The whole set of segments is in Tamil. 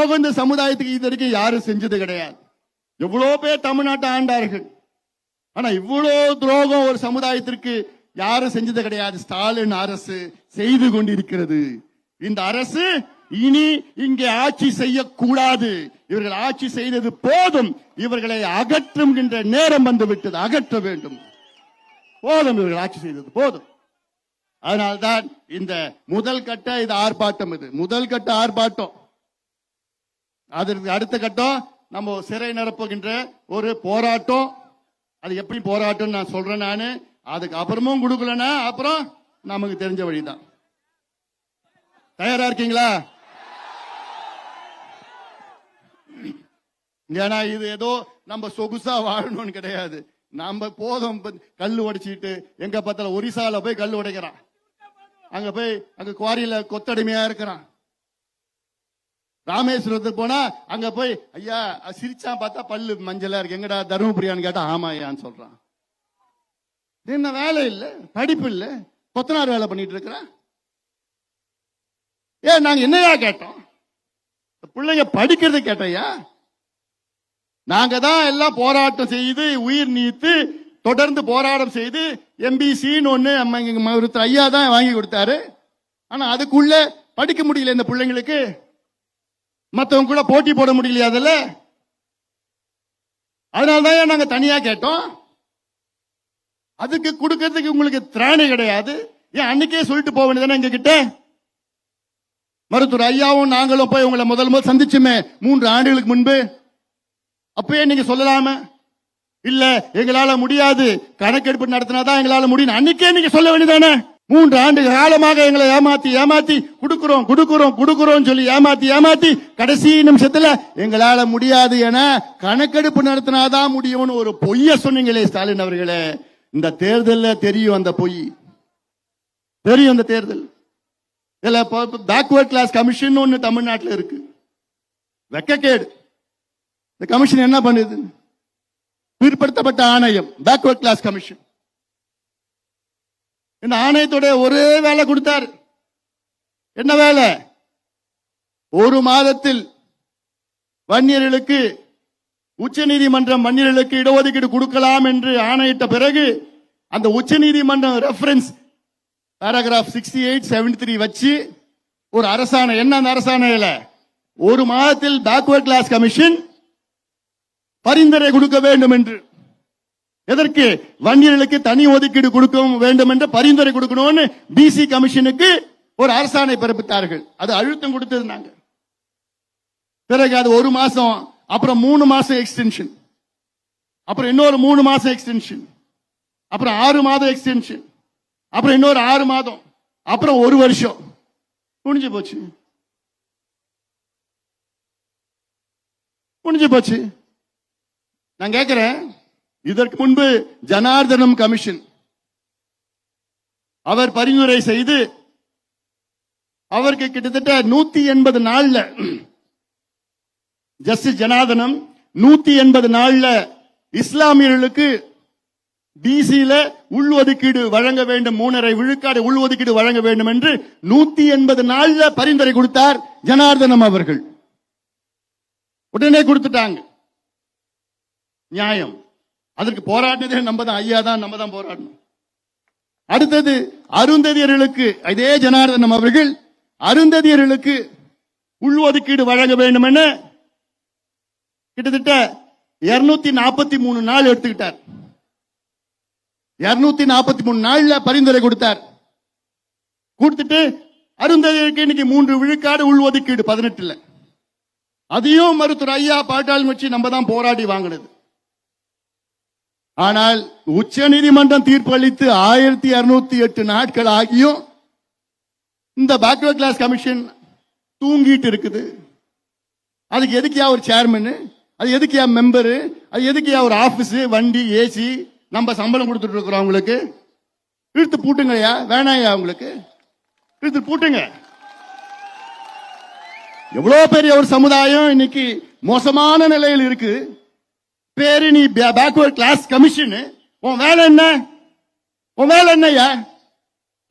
துரோகம் இந்த சமுதாயத்துக்கு இது வரைக்கும் யாரும் செஞ்சது கிடையாது. எவ்வளவு பேர் தமிழ்நாட்டை ஆண்டார்கள். ஆனா இவ்வளவு துரோகம் ஒரு சமுதாயத்திற்கு யாரும் செஞ்சது கிடையாது. ஸ்டாலின் அரசு செய்து கொண்டிருக்கிறது. இந்த அரசு இனி இங்கே ஆட்சி செய்யக்கூடாது. இவர்கள் ஆட்சி செய்தது போதும். இவர்களை அகற்றுகின்ற நேரம் வந்து விட்டது. அகற்ற வேண்டும். போதும். இவர்கள் ஆட்சி செய்தது போதும். அதனால்தான் இந்த முதல் கட்ட இது ஆர்ப்பாட்டம் இது. முதல் கட்ட ஆர்ப்பாட்டம். அதற்கு அடுத்த கட்டம் நம்ம சிறை நிரப்புகின்ற ஒரு போராட்டம். அது எப்படி போராட்டம் நான் சொல்றேன் நானு. அதுக்கு அப்புறமும் கொடுக்கலன்னா அப்புறம் நமக்கு தெரிஞ்ச வழிதான். தயாரா இருக்கீங்களா? ஏன்னா இது ஏதோ நம்ம சொகுசா வாழணும்னு கிடையாது. நம்ம போதும் கல் உடைச்சிட்டு எங்க பார்த்தாலும் ஒரிசால போய் கல் உடைக்கிறான். அங்க போய் அங்க குவாரியில கொத்தடிமையா இருக்கிறான். ராமேஸ்வரத்துக்கு போனா அங்க போய் ஐயா சிரிச்சா பார்த்தா பல்லு மஞ்சளா இருக்கு. எங்கடா தருமபுரியான்னு கேட்டா ஆமா ஐயான்னு சொல்றான் என்ன வேலை இல்ல? படிப்பு இல்ல? கொத்தனார் வேலை பண்ணிட்டு இருக்கிறான் ஏன் நாங்க என்னையா கேட்டோம்? பிள்ளைங்க படிக்கிறது கேட்டையா நாங்க தான் எல்லாம் போராட்டம் செய்து உயிர் நீத்து தொடர்ந்து போராட்டம் செய்து எம்பிசின்னு ஒன்று ஒருத்தர் ஐயா தான் வாங்கி கொடுத்தாரு. ஆனா அதுக்குள்ள படிக்க முடியல இந்த பிள்ளைங்களுக்கு. மற்றவங்க கூட போட்டி போட முடியலையா அதில்? அதனால்தான் நாங்கள் தனியாக கேட்டோம்? அதுக்கு கொடுக்கறதுக்கு உங்களுக்கு திராணி கிடையாது. ஏன் அன்னைக்கே சொல்லிட்டு போக வேண்டியதானே எங்ககிட்ட? மருத்துவர் ஐயாவும் நாங்களும் போய் உங்களை முதல் முதல் சந்திச்சுமே மூன்று ஆண்டுகளுக்கு முன்பு. அப்பயே நீங்க சொல்லலாம? இல்ல எங்களால முடியாது. கணக்கெடுப்பு நடத்தினாதான் எங்களால முடியும் அன்னைக்கே நீங்க சொல்ல வேண்டியதானே மூன்று ஆண்டு காலமாக எங்களை ஏமாத்தி ஏமாத்தி கொடுக்கிறோம் கொடுக்கிறோம் கொடுக்கிறோம் சொல்லி ஏமாத்தி ஏமாத்தி கடைசி நிமிஷத்துல எங்களால முடியாது என கணக்கெடுப்பு நடத்தினாதான் முடியும்னு ஒரு பொய்ய சொன்னீங்களே ஸ்டாலின் அவர்களே. இந்த தேர்தல்ல தெரியும் அந்த பொய். தெரியும் அந்த தேர்தல். இதுல பேக்வர்ட் கிளாஸ் கமிஷன் ஒன்று தமிழ்நாட்டில் இருக்கு. வெக்கக்கேடு. இந்த கமிஷன் என்ன பண்ணுது? பிற்படுத்தப்பட்ட ஆணையம் பேக்வர்ட் கிளாஸ் கமிஷன் இந்த ஆணையத்தோட ஒரே வேலை கொடுத்தார். என்ன வேலை? ஒரு மாதத்தில் வன்னியர்களுக்கு உச்ச நீதிமன்றம் வன்னியர்களுக்கு இடஒதுக்கீடு கொடுக்கலாம் என்று ஆணையிட்ட பிறகு அந்த உச்சநீதிமன்றம் reference paragraph sixty eight seventy three வச்சு ஒரு அரசாணை என்ன அந்த அரசாணையில? ஒரு மாதத்தில் பேக்வர்ட் கிளாஸ் கமிஷன் பரிந்துரை கொடுக்க வேண்டும் என்று. எதற்கு வன்னியர்களுக்கு தனி ஒதுக்கீடு கொடுக்க வேண்டும் என்ற பரிந்துரை கொடுக்கணும்னு பிசி கமிஷனுக்கு ஒரு அரசாணை பிறப்பித்தார்கள். அது அழுத்தம் கொடுத்திருந்தாங்க பிறகு அது ஒரு மாசம் அப்புறம் மூணு மாசம் எக்ஸ்டென்ஷன் அப்புறம் இன்னொரு மூணு மாசம் எக்ஸ்டென்ஷன் அப்புறம் ஆறு மாதம் எக்ஸ்டென்ஷன் அப்புறம் இன்னொரு ஆறு மாதம். அப்புறம் ஒரு வருஷம். முடிஞ்சு போச்சு. முடிஞ்சு போச்சு. நான் கேட்கிறேன் இதற்கு முன்பு ஜனார்தனம் கமிஷன் அவர் பரிந்துரை செய்து அவருக்கு கிட்டத்தட்ட நூத்தி எண்பது நாள்ல ஜஸ்டிஸ் ஜனார்தனம் நூத்தி எண்பது நாள்ல இஸ்லாமியர்களுக்கு பிசியில உள்ஒதுக்கீடு வழங்க வேண்டும் மூணரை விழுக்காடு உள்ஒதுக்கீடு வழங்க வேண்டும் என்று நூத்தி எண்பது நாள்ல பரிந்துரை கொடுத்தார் ஜனார்தனம் அவர்கள். உடனே கொடுத்துட்டாங்க. நியாயம். அதற்கு போராடினதே நம்ம தான் ஐயா தான் நம்ம தான் போராடணும். அடுத்தது அருந்ததியர்களுக்கு இதே ஜனார்தனம் அவர்கள் அருந்ததியர்களுக்கு உள்ஒதுக்கீடு வழங்க வேண்டும் என கிட்டத்தட்ட இருநூத்தி நாற்பத்தி மூணு நாள் எடுத்துக்கிட்டார். இருநூத்தி நாற்பத்தி மூணு நாள்ல பரிந்துரை கொடுத்தார். கொடுத்துட்டு அருந்ததியருக்கு இன்னைக்கு மூன்று விழுக்காடு உள்ஒதுக்கீடு பதினெட்டுல. அதையும் மருத்துவர் ஐயா பாட்டாளி வச்சு நம்ம தான் போராடி வாங்கினது. ஆனால் உச்ச நீதிமன்றம் தீர்ப்பு அளித்து ஆயிரத்தி இருநூத்தி எட்டு நாட்கள் ஆகியும் இந்த பேக்வர்ட் கிளாஸ் கமிஷன் தூங்கிட்டு இருக்குது. அதுக்கு எதுக்கியா ஒரு சேர்மன் அது எதுக்கியா மெம்பரு அது எதுக்கியா ஒரு ஆபீஸ் வண்டி ஏசி நம்ம சம்பளம் கொடுத்துட்டு இருக்கிறோம் அவங்களுக்கு இழுத்து பூட்டுங்கய்யா. வேணாயா உங்களுக்கு? இழுத்து பூட்டுங்க. எவ்வளவு பெரிய ஒரு சமுதாயம் இன்னைக்கு மோசமான நிலையில் இருக்கு. பேரு நீ பேக்வர்ட் கிளாஸ் கமிஷன் உன் வேலை என்ன? உன் வேலை என்னய்யா?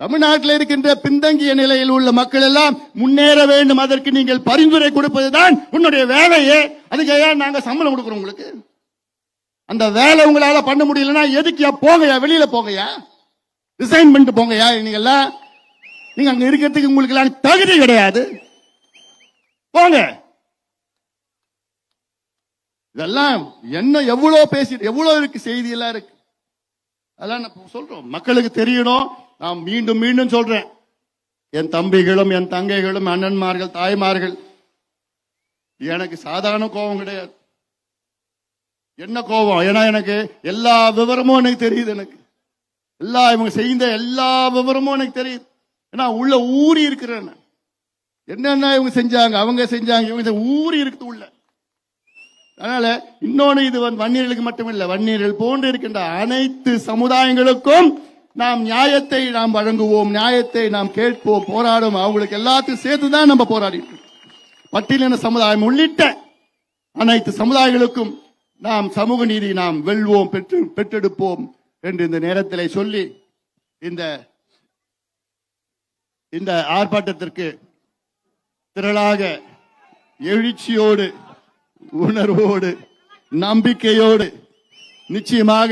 தமிழ்நாட்டில் இருக்கின்ற பின்தங்கிய நிலையில் உள்ள மக்கள் எல்லாம் முன்னேற வேண்டும். அதற்கு நீங்கள் பரிந்துரை கொடுப்பதுதான் உன்னுடைய வேலையே. அதுக்கு ஏன் நாங்க சம்பளம் கொடுக்குறோம் உங்களுக்கு? அந்த வேலை உங்களால பண்ண முடியலன்னா எதுக்கியா போங்கயா வெளியில போங்கயா ரிசைன் பண்ணிட்டு போங்கயா நீங்கெல்லாம் நீங்க அங்க இருக்கிறதுக்கு உங்களுக்கு எல்லாம் தகுதி கிடையாது. போங்க. இதெல்லாம் என்ன எவ்வளவு பேசி எவ்வளவு இருக்கு செய்தி எல்லாம் இருக்கு. அதெல்லாம் நான் சொல்றோம். மக்களுக்கு தெரியணும். நான் மீண்டும் மீண்டும் சொல்றேன். என் தம்பிகளும் என் தங்கைகளும் அண்ணன்மார்கள் தாய்மார்கள் எனக்கு சாதாரண கோபம் கிடையாது. என்ன கோபம்? ஏன்னா எனக்கு எல்லா விவரமும் எனக்கு தெரியுது எனக்கு. எல்லா இவங்க செய்த எல்லா விவரமும் எனக்கு தெரியுது. ஏன்னா உள்ள ஊறி இருக்கிறேன் என்னென்ன இவங்க செஞ்சாங்க? அவங்க செஞ்சாங்க. இவங்க ஊறி இருக்குது உள்ள. அதனால இன்னொன்று இது வந்து வன்னியர்களுக்கு மட்டுமில்லை வன்னியர்கள் போன்று இருக்கின்ற அனைத்து சமுதாயங்களுக்கும் நாம் நியாயத்தை நாம் வழங்குவோம் நியாயத்தை நாம் கேட்போம் போராடும். அவங்களுக்கு எல்லாத்தையும் சேர்த்து தான் நம்ம போராடிட்டு பட்டியலின சமுதாயம் உள்ளிட்ட அனைத்து சமுதாயங்களுக்கும் நாம் சமூக நீதி நாம் வெல்வோம் பெற்று பெற்றெடுப்போம் என்று இந்த நேரத்தில் சொல்லி இந்த இந்த ஆர்ப்பாட்டத்திற்கு திரளாக எழுச்சியோடு உணர்வோடு நம்பிக்கையோடு நிச்சயமாக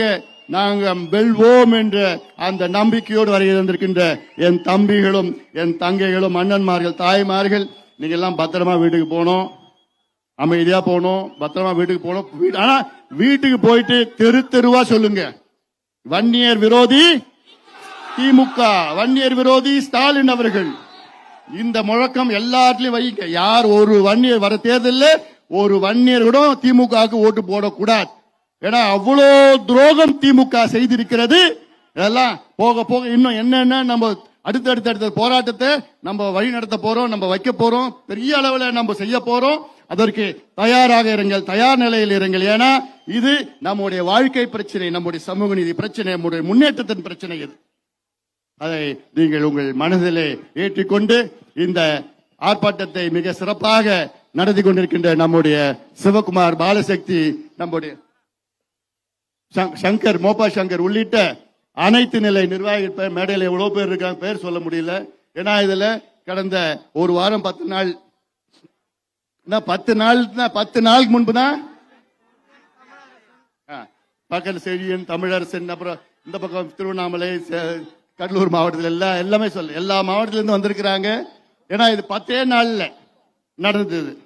நாங்கள் வெல்வோம் என்ற அந்த நம்பிக்கையோடு வருகின்ற என் தம்பிகளும் என் தங்கைகளும் அண்ணன்மார்கள் தாய்மார்கள் நீங்க எல்லாம் பத்திரமா வீட்டுக்கு போனோம் அமைதியா போகணும். பத்திரமா வீட்டுக்கு போகணும். ஆனா வீட்டுக்கு போயிட்டு தெரு தெருவா சொல்லுங்க. வன்னியர் விரோதி திமுக வன்னியர் விரோதி ஸ்டாலின் அவர்கள். இந்த முழக்கம் எல்லாத்துலயும் வைக்க யார் ஒரு வன்னியர் வர தேர்தலில் ஒரு வன்னியர் கூட திமுகவுக்கு ஓட்டு போடக்கூடாது. ஏன்னா அவ்வளோ துரோகம் திமுக செய்திருக்கிறது. இதெல்லாம் போக போக இன்னும் என்னென்ன நம்ம அடுத்த அடுத்த அடுத்த போராட்டத்தை நம்ம வழி நடத்த போறோம் நம்ம வைக்க போறோம் பெரிய அளவில் நம்ம செய்ய போறோம். அதற்கு தயாராக இருங்கள் தயார் நிலையில் இருங்கள். ஏன்னா இது நம்முடைய வாழ்க்கை பிரச்சனை நம்முடைய சமூக நீதி பிரச்சனை நம்முடைய முன்னேற்றத்தின் பிரச்சனை இது. அதை நீங்கள் உங்கள் மனதிலே ஏற்றிக்கொண்டு இந்த ஆர்ப்பாட்டத்தை மிக சிறப்பாக நடத்தி கொண்டிருக்கின்ற நம்முடைய சிவகுமார் பாலசக்தி நம்முடைய சங்கர் மோபா சங்கர் உள்ளிட்ட அனைத்து நிலை நிர்வாகிகள் மேடையில் எவ்வளவு பேர் இருக்காங்க பேர் சொல்ல முடியல. ஏன்னா இதுல கடந்த ஒரு வாரம் பத்து நாள் என்ன, பத்து நாள் பத்து நாளுக்கு முன்பு தான் பக்கத்து செழியன் தமிழரசன் அப்புறம் இந்த பக்கம் திருவண்ணாமலை கடலூர் மாவட்டத்தில் எல்லாம் எல்லாமே சொல்ல எல்லா மாவட்டத்திலிருந்து வந்திருக்கிறாங்க. ஏன்னா இது பத்தே நாளில். நடந்தது.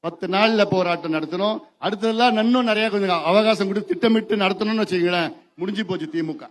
பத்து நாள்ல போராட்டம் நடத்தணும். அடுத்ததெல்லாம் இன்னும் நிறைய கொஞ்சம் அவகாசம் கொடுத்து திட்டமிட்டு நடத்தணும்னு வச்சுக்கங்களேன். முடிஞ்சு போச்சு திமுக.